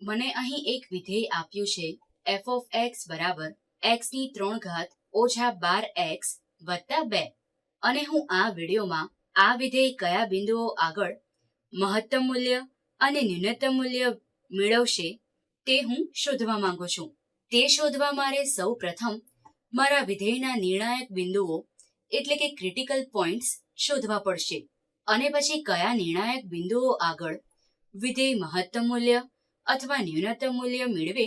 મને અહીં એક વિધેય આપ્યું છે. એફ ઓફ એક્સ બરાબર એક્સની ત્રણ ઘાત ઓછા બાર એક્સ વત્તા બે. અને હું આ વિડીયોમાં આ વિધેય કયા બિંદુઓ આગળ મહત્તમ મૂલ્ય અને ન્યૂનતમ મૂલ્ય મેળવશે તે હું શોધવા માંગુ છું. તે શોધવા મારે સૌ પ્રથમ મારા વિધેયના નિર્ણાયક બિંદુઓ, એટલે કે ક્રિટિકલ પોઈન્ટ્સ શોધવા પડશે. અને પછી કયા નિર્ણાયક બિંદુઓ આગળ વિધેય મહત્તમ મૂલ્ય અથવા ન્યૂનતમ મૂલ્ય મેળવે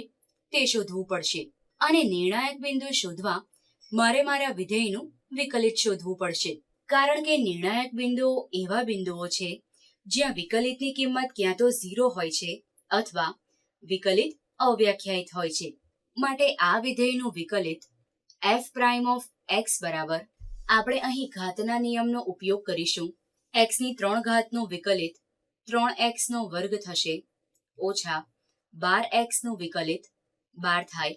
તે શોધવું પડશે. અને નિર્ણાયક બિંદુ શોધવા મારે મારા વિધેયનું વિકલિત શોધવું પડશે. કારણ કે નિર્ણાયક બિંદુઓ એવા બિંદુઓ છે જ્યાં વિકલિતની કિંમત ક્યાં તો ઝીરો હોય છે અથવા વિકલિત અવ્યાખ્યાયિત હોય છે. માટે આ વિધેયનું વિકલિત એફ પ્રાઇમ ઓફ એક્સ બરાબર આપણે અહીં ઘાતના નિયમનો ઉપયોગ કરીશું. એક્સની ત્રણ ઘાતનું વિકલિત ત્રણ એક્સનો વર્ગ થશે. ઓછા બાર એક્સનું વિકલિત બાર થાય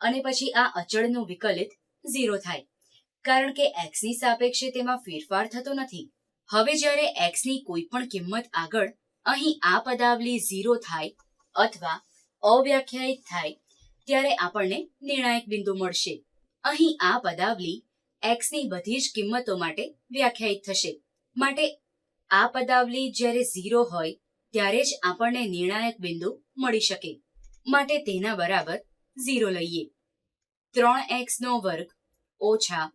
અને પછી આ અચળનું વિકલિત ઝીરો થાય. કારણ કે એક્સની સાપેક્ષે તેમાં ફેરફાર થતો નથી. હવે જ્યારે એક્સની કોઈ પણ કિંમત આગળ અહીં આ પદાવલી ઝીરો થાય અથવા અવ્યાખ્યાયિત થાય, ત્યારે આપણને નિર્ણાયક બિંદુ મળશે. અહીં આ પદાવલી એક્સની બધી જ કિંમતો માટે વ્યાખ્યાયિત થશે. માટે આ પદાવલી જ્યારે ઝીરો હોય ત્યારે જ આપણને નિર્ણાયક બિંદુ મળી શકે. માટે તેના બરાબર ઝીરો લઈએ. ત્રણ એક્સ વર્ગ ઓછા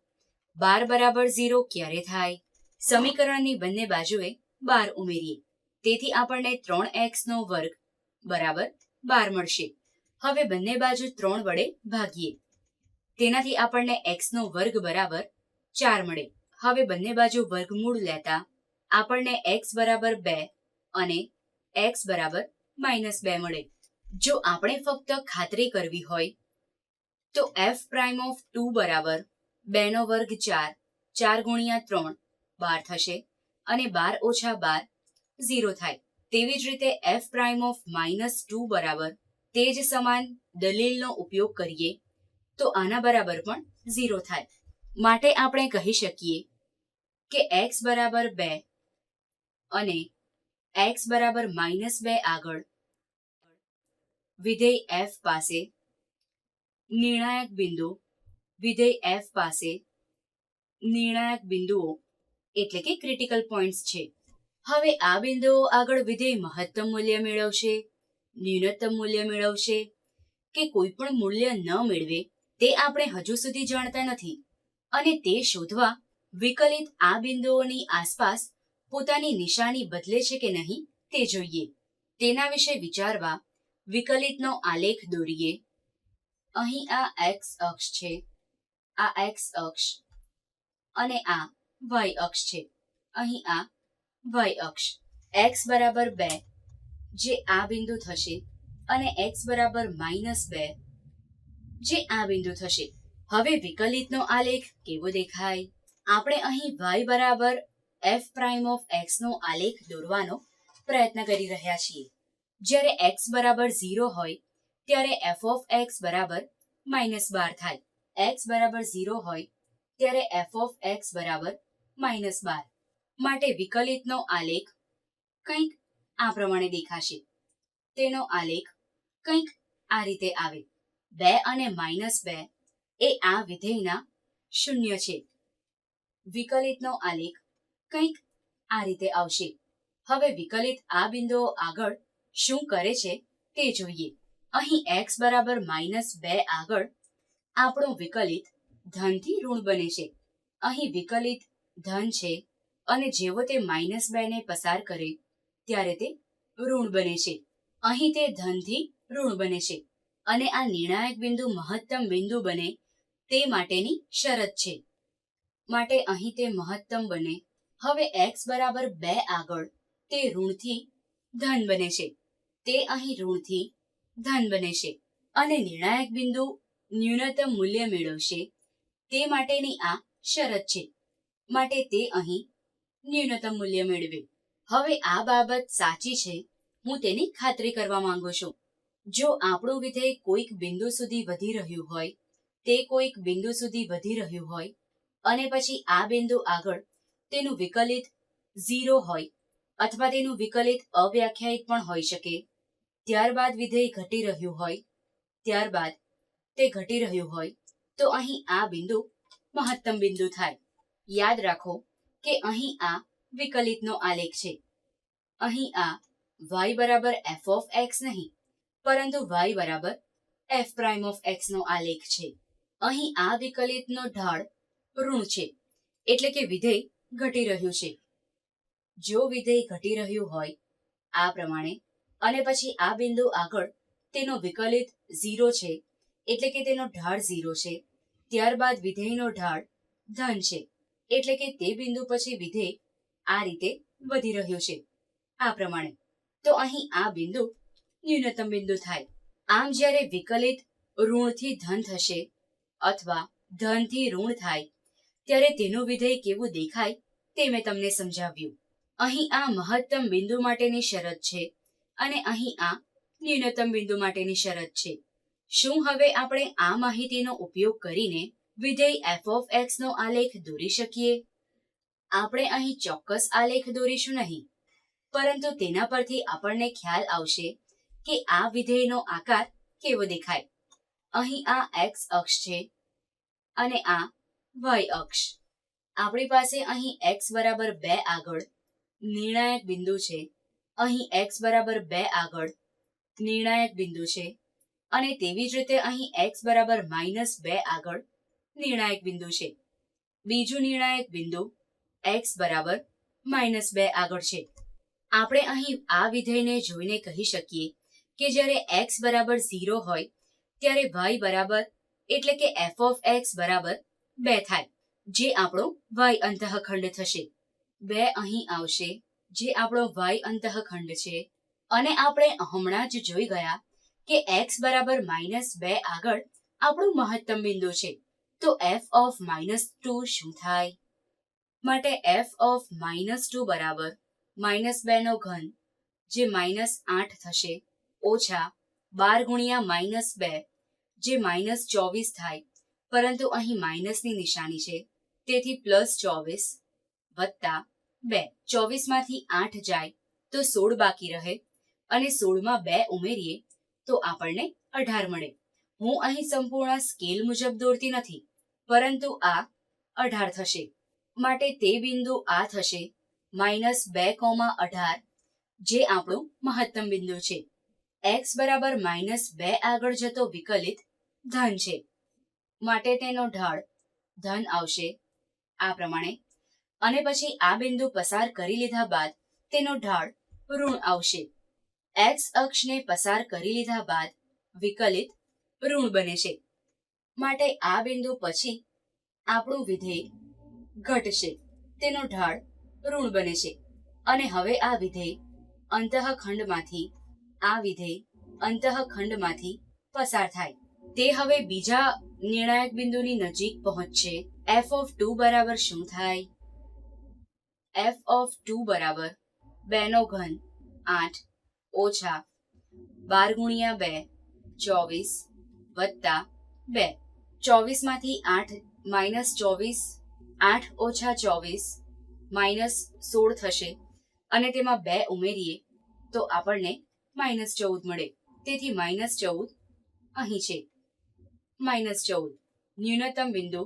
બાર બરાબર ઝીરો ક્યારે થાય? સમીકરણની બંને બાજુએ બાર ઉમેરીએ. તેથી આપણને ત્રણ એક્સ વર્ગ બરાબર બાર મળશે. હવે બંને બાજુ ત્રણ વડે ભાગીએ. તેનાથી આપણને એક્સ નો વર્ગ બરાબર ચાર મળે. હવે બંને બાજુ વર્ગમૂળ લેતા આપણને એક્સ બરાબર બે અને એક્સ બરાબર માઇનસ બે મળે. જો આપણે ફક્ત ખાતરી કરવી હોય, તો એફ પ્રાઇમ ઓફ ટુ બરાબર બે નો વર્ગ ચાર ચાર ગુણ્યા ત્રણ, બાર થશે અને બાર ઓછા બાર, ઝીરો થાય. તેવી જ રીતે f prime of minus two બરાબર તે જ સમાન દલીલનો ઉપયોગ કરીએ, તો આના બરાબર પણ ઝીરો થાય. માટે આપણે કહી શકીએ કે એક્સ બરાબર બે અને એક્સ બરાબર માઇનસ બે આગળ. વિધેય એફ પાસે નિર્ણાયક બિંદુ. વિધેય એફ પાસે નિર્ણાયક બિંદુઓ. એટલે કે ક્રિટિકલ પોઈન્ટ્સ છે. હવે આ બિંદુઓ આગળ વિધેય મહત્તમ મૂલ્ય મેળવશે, ન્યૂનતમ મૂલ્ય મેળવશે કે કોઈ પણ મૂલ્ય ન મેળવે તે આપણે હજુ સુધી જાણતા નથી. અને તે શોધવા વિકલિત આ બિંદુઓની આસપાસ પોતાની નિશાની બદલે છે કે નહીં તે જોઈએ. તેના વિશે વિચારવા વિકલિતનો આલેખ દોરીએ. અહીં આ એક્સ અક્ષ છે. આ એક્સ અક્ષ અને આ વાય અક્ષ છે. અહીં આ વાય અક્ષ. એક્સ બરાબર બે, જે આ બિંદુ થશે, અને એક્સ બરાબર માઇનસ બે, જે આ બિંદુ થશે. હવે વિકલિતનો આલેખ કેવો દેખાય? આપણે અહીં વાય બરાબર એફ પ્રાઇમ ઓફ એક્સ નો આલેખ દોરવાનો પ્રયત્ન કરી રહ્યા છીએ. જ્યારે એક્સ બરાબર ઝીરો હોય, ત્યારે એફ ઓફ એક્સ બરાબર માઇનસ બાર થાય. એક્સ બરાબર ઝીરો હોય, ત્યારે એફ ઓફ એક્સ બરાબર માઇનસ બાર. માટે વિકલિતનો આલેખ કંઈક આ પ્રમાણે દેખાશે. તેનો આલેખ કંઈક આ રીતે આવે. બે અને માઇનસ બે એ આ વિધેયના શૂન્ય છે. વિકલિતનો આલેખ કંઈક આ રીતે આવશે. હવે વિકલિત આ બિંદુઓ આગળ શું કરે છે તે જોઈએ. અહીં એક્સ બરાબર માઇનસ બે આગળ આપણું વિકલિત ધનથી ઋણ બને છે. અહીં વિકલિત ધન છે અને જેવો તે માઇનસ બે ને પસાર કરે ત્યારે તે ઋણ બને છે. અહીં તે ધનથી ઋણ બને છે અને આ નિર્ણાયક બિંદુ મહત્તમ બિંદુ બને તે માટેની શરત છે. માટે અહીં તે મહત્તમ બને હવે એક્સ બરાબર બે આગળ, તે ઋણથી ધન બને છે. તે અહીં ઋણથી ધન બને છે. અને નિર્ણાયક બિંદુ ન્યૂનતમ મૂલ્ય મેળવશે. તે માટેની આ શરત છે. માટે તે અહીં ન્યૂનતમ મૂલ્ય મેળવે. હવે આ બાબત સાચી છે. હું તેની ખાતરી કરવા માંગુ છું. જો આપણું વિધેય કોઈક બિંદુ સુધી વધી રહ્યું હોય, તે કોઈક બિંદુ સુધી વધી રહ્યું હોય, અને પછી આ બિંદુ આગળ તેનું વિકલિત ઝીરો હોય અથવા તેનું વિકલિત અવ્યાખ્યાયિત પણ હોઈ શકે. ત્યારબાદ વિધેય ઘટી રહ્યું હોય, ત્યારબાદ તે ઘટી રહ્યું હોય, તો અહીં આ બિંદુ મહત્તમ બિંદુ થાય. યાદ રાખો કે અહીં આ વિકલિતનો આલેખ છે. અહીં આ વાય બરાબર એફ ઓફ એક્સ નહીં, પરંતુ વાય બરાબર એફ પ્રાઇમ ઓફ એક્સનો આલેખ છે. અહીં આ વિકલિતનો ઢાળ ઋણ છે, એટલે કે વિધેય ઘટી રહ્યું છે. જો વિધેય ઘટી રહ્યું હોય, આ પ્રમાણે, અને પછી આ બિંદુ આગળ તેનો વિકલિત ઝીરો છે, એટલે કે તેનો ઢાળ ઝીરો છે, ત્યારબાદ વિધેયનો ઢાળ ધન છે, એટલે કે તે બિંદુ પછી વિધેય આ રીતે વધી રહ્યું છે. આ પ્રમાણે. તો અહીં આ બિંદુ ન્યૂનતમ બિંદુ થાય. આમ જ્યારે વિકલિત ઋણથી ધન થશે, અથવા ધનથી ઋણ થાય, ત્યારે તેનું વિધેય કેવું દેખાય? તે મેં તમને સમજાવ્યું. અહીં આ મહત્તમ બિંદુ માટેની શરત છે અને અહીં આ ન્યૂનતમ બિંદુ માટેની શરત છે. શું હવે આપણે આ માહિતીનો ઉપયોગ કરીને વિધેય એફ ઓફ એક્સ નો આલેખ દોરી શકીએ? આપણે અહીં ચોક્કસ આલેખ દોરીશું નહીં, પરંતુ તેના પરથી આપણને ખ્યાલ આવશે કે આ વિધેયનો આકાર કેવો દેખાય. અહીં આ એક્સ અક્ષ છે અને આ વાય અક્ષ. આપણી પાસે અહીં x બરાબર બે આગળ નિર્ણાયક બિંદુ છે. અહીં x બરાબર બે આગળ નિર્ણાયક બિંદુ છે. અને તેવી જ રીતે અહીં x બરાબર માઇનસ બે આગળ નિર્ણાયક બિંદુ છે. બીજું નિર્ણાયક બિંદુ x બરાબર માઇનસ બે આગળ છે. આપણે અહીં આ વિધેયને જોઈને કહી શકીએ કે જ્યારે x બરાબર ઝીરો હોય, ત્યારે y બરાબર એટલે કે f ઓફ x બરાબર બે થાય. જે આપણો વાય અંતઃખંડ થશે. બે અહીં આવશે, જે આપણો વાય અંતઃખંડ છે. અને આપણે હમણાં જ જોઈ ગયા કે એક્સ બરાબર માઇનસ બે આગળ આપણું મહત્તમ બિંદુ છે. તો એફ ઓફ માઇનસ ટુ શું થાય? માટે એફ ઓફ માઇનસ ટુ બરાબર માઇનસ બે નો ઘન, જે માઇનસ આઠ થશે, ઓછા બાર ગુણ્યા માઇનસ બે, જે માઇનસ ચોવીસ થાય. પરંતુ અહીં માઇનસની નિશાની છે. તેથી પ્લસ ચોવીસ વત્તા બે. ચોવીસમાંથી આઠ જાય તો સોળ બાકી રહે અને સોળમાં બે ઉમેરીએ તો આપણને અઢાર મળે. હું અહીં સંપૂર્ણ સ્કેલ મુજબ દોરતી નથી, પરંતુ આ અઢાર થશે. માટે તે બિંદુ આ થશે, માઇનસ બે કોમા અઢાર, જે આપણું મહત્તમ બિંદુ છે. એક્સ બરાબર માઇનસ બે આગળ જતો વિકલિત ધન છે. માટે તેનો ઢાળ ધન આવશે આ પ્રમાણે. અને પછી આ બિંદુ પસાર કરી લીધા બાદ તેનો ઢાળ ઋણ આવશે. એક્સ અક્ષને પસાર કરી લીધા બાદ વિકલિત ઋણ બને છે. માટે આ બિંદુ પછી આપણું વિધેય ઘટશે. તેનો ઢાળ ઋણ બને છે. અને હવે આ વિધેય અંતઃખંડમાંથી, આ વિધેય અંતઃખંડમાંથી પસાર થાય. તે હવે બીજા નિર્ણાયક બિંદુની નજીક પહોંચશે. F ઓફ ટુ બરાબર શું થાય? એફ ઓફ ટુ બરાબર બેનો ઘન આઠ ઓછા બાર ગુણ્યા બે, ચોવીસ વત્તા બે. ચોવીસમાંથી આઠ માઇનસ ચોવીસ, આઠ ઓછા ચોવીસ માઇનસ સોળ થશે અને તેમાં બે ઉમેરીએ તો આપણને માઇનસ ચૌદ મળે. તેથી માઇનસ ચૌદ અહીં છે. માઇનસ ચૌદ ન્યૂનતમ બિંદુ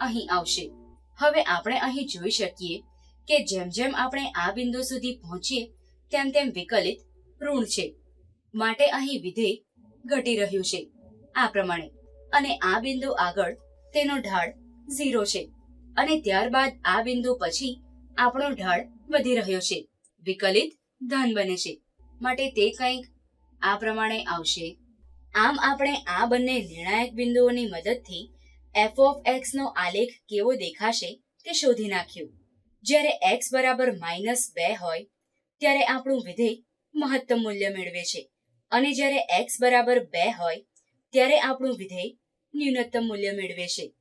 અહીં આવશે. હવે આપણે અહીં જોઈ શકીએ કે જેમ જેમ આપણે આ બિંદુ સુધી પહોંચીએ, તેમ તેમ વિકલિત ઋણ છે. માટે અહીં વિધેય ઘટી રહ્યું છે. આ પ્રમાણે. અને આ બિંદુ આગળ તેનો ઢાળ ઝીરો છે. અને ત્યારબાદ આ બિંદુ પછી આપણો ઢાળ વધી રહ્યો છે. વિકલિત ધન બને છે. માટે તે કંઈક આ પ્રમાણે આવશે. આમ આપણે આ બંને નિર્ણાયક બિંદુઓની મદદથી f ઓફ એક્સ નો આલેખ કેવો દેખાશે તે શોધી નાખ્યું. જ્યારે એક્સ બરાબર માઇનસ બે હોય, ત્યારે આપણું વિધેય મહત્તમ મૂલ્ય મેળવે છે. અને જ્યારે એક્સ બરાબર બે હોય, ત્યારે આપણું વિધેય ન્યૂનતમ મૂલ્ય મેળવે છે.